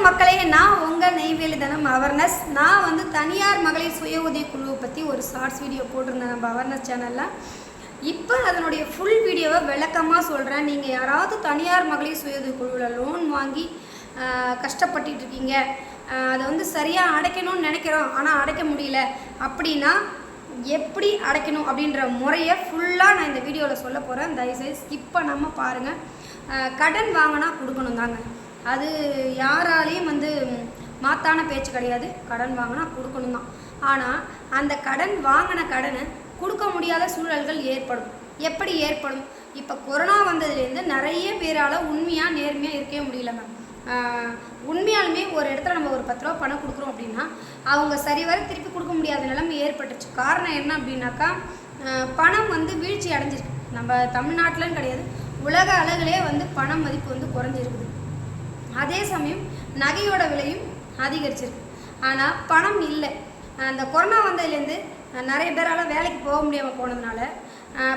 வணக்கம் மக்களே நான் உங்கள் நெய்வேலி தனம் நான் வந்து தனியார் மகளிர் சுய உதவி குழுவை பற்றி ஒரு ஷார்ட்ஸ் வீடியோ போட்டிருந்தேன் நம்ம அவர்னஸ் சேனலில் இப்போ அதனுடைய ஃபுல் வீடியோவை விளக்கமாக சொல்கிறேன் நீங்கள் யாராவது தனியார் மகளிர் சுய உதவி குழுவில் லோன் வாங்கி கஷ்டப்பட்டு இருக்கீங்க. அதை வந்து சரியாக அடைக்கணும்னு நினைக்கிறோம். ஆனால் அடைக்க முடியல. அப்படின்னா எப்படி அடைக்கணும் அப்படின்ற முறையை ஃபுல்லாக நான் இந்த வீடியோவில் சொல்ல போகிறேன் தயவுசெய்து ஸ்கிப் பண்ணாமல் பாருங்கள் கடன் வாங்கினா கொடுக்கணும் தாங்க. அது யாராலையும் வந்து மாத்தான பேச்சு கிடையாது. கடன் வாங்கினா கொடுக்கணும் தான். ஆனால் அந்த கடன் வாங்கின கடனை கொடுக்க முடியாத சூழல்கள் ஏற்படும். எப்படி ஏற்படும்? இப்போ கொரோனா வந்ததுலேருந்து நிறைய பேரால் உண்மையாக நேர்மையாக இருக்கவே முடியல மேம் உண்மையாலுமே ஒரு இடத்துல நம்ம ஒரு பத்து ரூபா பணம் கொடுக்குறோம் அப்படின்னா அவங்க சரிவர திருப்பி கொடுக்க முடியாத நிலைமை ஏற்பட்டுச்சு. காரணம் என்ன அப்படின்னாக்கா பணம் வந்து வீழ்ச்சி அடைஞ்சிருக்கு. நம்ம தமிழ்நாட்டிலன்னு கிடையாது. உலக அளவிலே வந்து பணம் மதிப்பு வந்து குறைஞ்சிருக்குது. அதே சமயம் நகையோட விலையும் அதிகரிச்சிருக்கு. ஆனால் பணம் இல்லை. அந்த கொரோனா வந்ததுலேருந்து நிறைய பேரால் வேலைக்கு போக முடியாமல் போனதுனால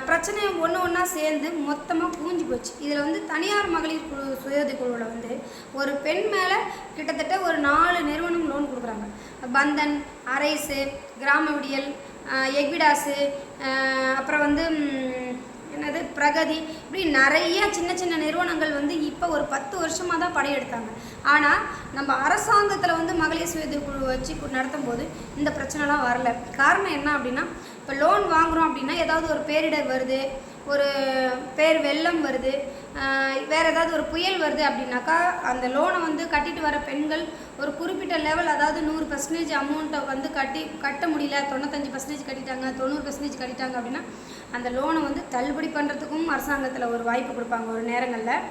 பிரச்சனை ஒன்று ஒன்றா சேர்ந்து மொத்தமாக பூஞ்சி போச்சு. இதில் வந்து தனியார் மகளிர் குழு சுயதி குழுவில் வந்து ஒரு பெண் மேலே கிட்டத்தட்ட ஒரு நாலு நிறுவனம் லோன் கொடுக்குறாங்க. பந்தன் அரைஸு கிராம விடியல் எக்விடாஸு அப்புறம் வந்து என்னது? பிரகதி. இப்படி நிறைய சின்ன சின்ன நிறுவனங்கள் வந்து இப்போ ஒரு பத்து வருஷமாக தான் படையெடுத்தாங்க. ஆனால் நம்ம அரசாங்கத்தில் வந்து மகளிர் சுயது குழு வச்சு நடத்தும் போது இந்த பிரச்சனைலாம் வரல. காரணம் என்ன அப்படின்னா இப்போ லோன் வாங்குறோம் அப்படின்னா ஏதாவது ஒரு பேரிடர் வருது. ஒரு பேர் வெள்ளம் வருது. வேறு ஏதாவது ஒரு புயல் வருது அப்படின்னாக்கா அந்த லோனை வந்து கட்டிட்டு வர பெண்கள் ஒரு குறிப்பிட்ட லெவல் அதாவது நூறு பர்சன்டேஜ் அமௌண்ட்டை வந்து கட்டி கட்ட முடியல தொண்ணூத்தஞ்சு பர்சன்டேஜ் கட்டிட்டாங்க தொண்ணூறு பர்சன்டேஜ் கட்டிட்டாங்க அப்படின்னா அந்த லோனை வந்து தள்ளுபடி பண்ணுறதுக்கும் அரசாங்கத்தில் ஒரு வாய்ப்பு கொடுப்பாங்க ஒரு நேரங்களில்.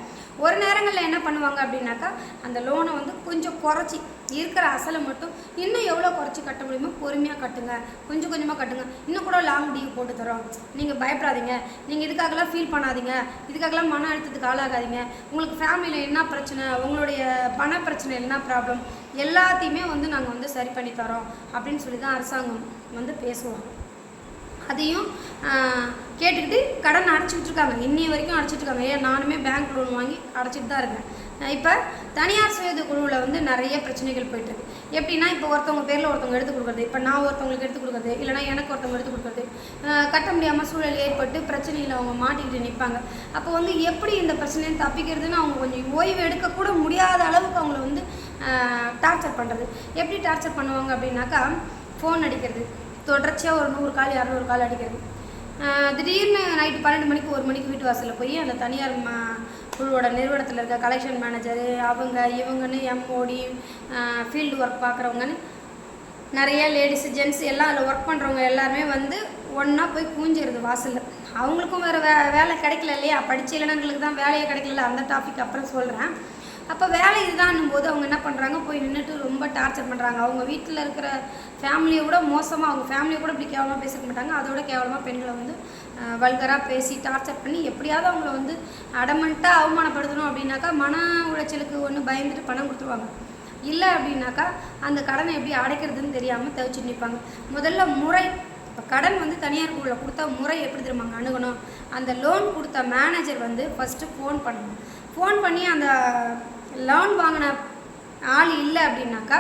ஒரு நேரங்களில் என்ன பண்ணுவாங்க அப்படின்னாக்கா அந்த லோனை வந்து கொஞ்சம் குறைச்சி இருக்கிற அசலை மட்டும் இன்னும் எவ்வளோ குறைச்சி கட்ட முடியுமோ பொறுமையாக கட்டுங்க. கொஞ்சம் கொஞ்சமாக கட்டுங்க. இன்னும் கூட லாங் டியூ போட்டு தரோம். நீங்கள் பயப்படாதீங்க. நீங்கள் இதுக்காகலாம் ஃபீல் பண்ணாதீங்க. இதுக்காகலாம் மன அழுத்தத்துக்கு ஆளாகாதீங்க. உங்களுக்கு ஃபேமிலியில் என்ன பிரச்சனை உங்களுடைய பண பிரச்சனை என்ன ப்ராப்ளம் எல்லாத்தையுமே வந்து நாங்கள் வந்து சரி பண்ணி தரோம் அப்படின்னு சொல்லி தான் அரசாங்கம் வந்து பேசுவாங்க அதையும் கேட்டுக்கிட்டு கடன் அடைச்சிக்கிட்டு இருக்காங்க. இன்னி வரைக்கும் அடைச்சிட்டு இருக்காங்க. ஏன் நானுமே பேங்க் லோன் வாங்கி அடைச்சிட்டு தான் இருக்கேன். இப்போ தனியார் சுயது குழுவில் வந்து நிறைய பிரச்சனைகள் போயிட்டுருக்கு. எப்படின்னா இப்போ ஒருத்தவங்க பேரில் ஒருத்தவங்க எடுத்து கொடுக்குறது இப்போ நான் ஒருத்தவங்களுக்கு எடுத்து கொடுக்குறது இல்லைனா எனக்கு ஒருத்தவங்க எடுத்து கொடுக்குறது கட்ட முடியாமல் சூழல் ஏற்பட்டு பிரச்சனையில் அவங்க மாட்டிக்கிட்டு நிற்பாங்க அப்போ வந்து எப்படி இந்த பிரச்சனையை தப்பிக்கிறதுன்னு அவங்க கொஞ்சம் ஓய்வு எடுக்கக்கூட முடியாத அளவுக்கு அவங்கள வந்து டார்ச்சர் பண்ணுறது எப்படி டார்ச்சர் பண்ணுவாங்க அப்படின்னாக்கா ஃபோன் அடிக்கிறது தொடர்ச்சியாக ஒரு நூறு கால் இரநூறு கால் அடிக்கிறது. திடீர்னு நைட்டு பன்னெண்டு மணிக்கு ஒரு மணிக்கு வீட்டு வாசலில் போய் அந்த தனியார் மா குழுவோட நிறுவனத்தில் இருக்க கலெக்ஷன் மேனேஜரு அவங்க இவங்கன்னு M O D field work பார்க்குறவங்கன்னு நிறைய லேடிஸு ஜென்ஸ் எல்லாம் அதில் ஒர்க் பண்ணுறவங்க எல்லாருமே வந்து ஒன்றா போய் கூஞ்சிருது வாசலில். அவங்களுக்கும் வேறு வே வேலை கிடைக்கல இல்லையா? படித்த இளைஞர்களுக்கு தான் வேலையே கிடைக்கல அந்த டாபிக் அப்புறம் சொல்கிறேன் அப்போ வேலை இதுதான்னும் போது அவங்க என்ன பண்ணுறாங்க போய் நின்றுட்டு ரொம்ப டார்ச்சர் பண்ணுறாங்க அவங்க வீட்டில் இருக்கிற ஃபேமிலியை விட மோசமாக அவங்க ஃபேமிலியை கூட இப்படி கேவலமாக பேசிக்க மாட்டாங்க. அதோட கேவலமாக பெண்களை வந்து வல்கராக பேசி டார்ச்சர் பண்ணி எப்படியாவது அவங்கள வந்து அடமண்ட்டாக அவமானப்படுத்தணும் அப்படின்னாக்கா மன உளைச்சலுக்கு ஒன்று பயந்துட்டு பணம் கொடுத்துருவாங்க. இல்லை அப்படின்னாக்கா அந்த கடனை எப்படி அடைக்கிறதுன்னு தெரியாமல் தவிச்சு நிற்பாங்க முதல்ல முறை இப்போ கடன் வந்து தனியார் குழுவில் கொடுத்தா முறை எப்படி திரும்ப அணுகணும்? அந்த லோன் கொடுத்த மேனேஜர் வந்து ஃபஸ்ட்டு ஃபோன் பண்ணணும். ஃபோன் பண்ணி அந்த லோன் வாங்கின ஆள் இல்லை அப்படின்னாக்கா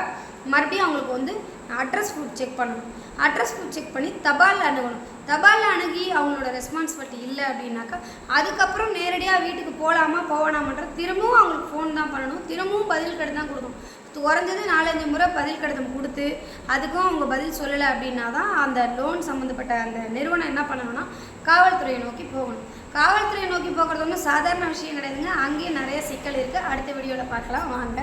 மறுபடியும் அவங்களுக்கு வந்து அட்ரஸ் ப்ரூஃப் செக் பண்ணணும். அட்ரஸ் ப்ரூஃப் செக் பண்ணி தபாலில் அணுகணும். தபாலில் அணுகி அவங்களோட ரெஸ்பான்சிபிலிட்டி இல்லை அப்படின்னாக்கா அதுக்கப்புறம் நேரடியாக வீட்டுக்கு போகலாமா போகலாமான்ற திரும்பவும் அவங்களுக்கு ஃபோன் தான் பண்ணணும். திரும்பவும் பதில் கடிதம் தான் கொடுக்கணும். குறைஞ்சது நாலஞ்சு முறை பதில் கடிதம் கொடுத்து அதுக்கும் அவங்க பதில் சொல்லலை அப்படின்னா தான் அந்த லோன் சம்மந்தப்பட்ட அந்த நிறுவனம் என்ன பண்ணணும்னா காவல்துறையை நோக்கி போகணும். காவல்துறையை நோக்கி போகிறது ஒன்றும் சாதாரண விஷயம் கிடையாதுங்க. அங்கேயும் நிறைய சிக்கல் இருக்குது அடுத்த வீடியோவில் பார்க்கலாம். வாங்க.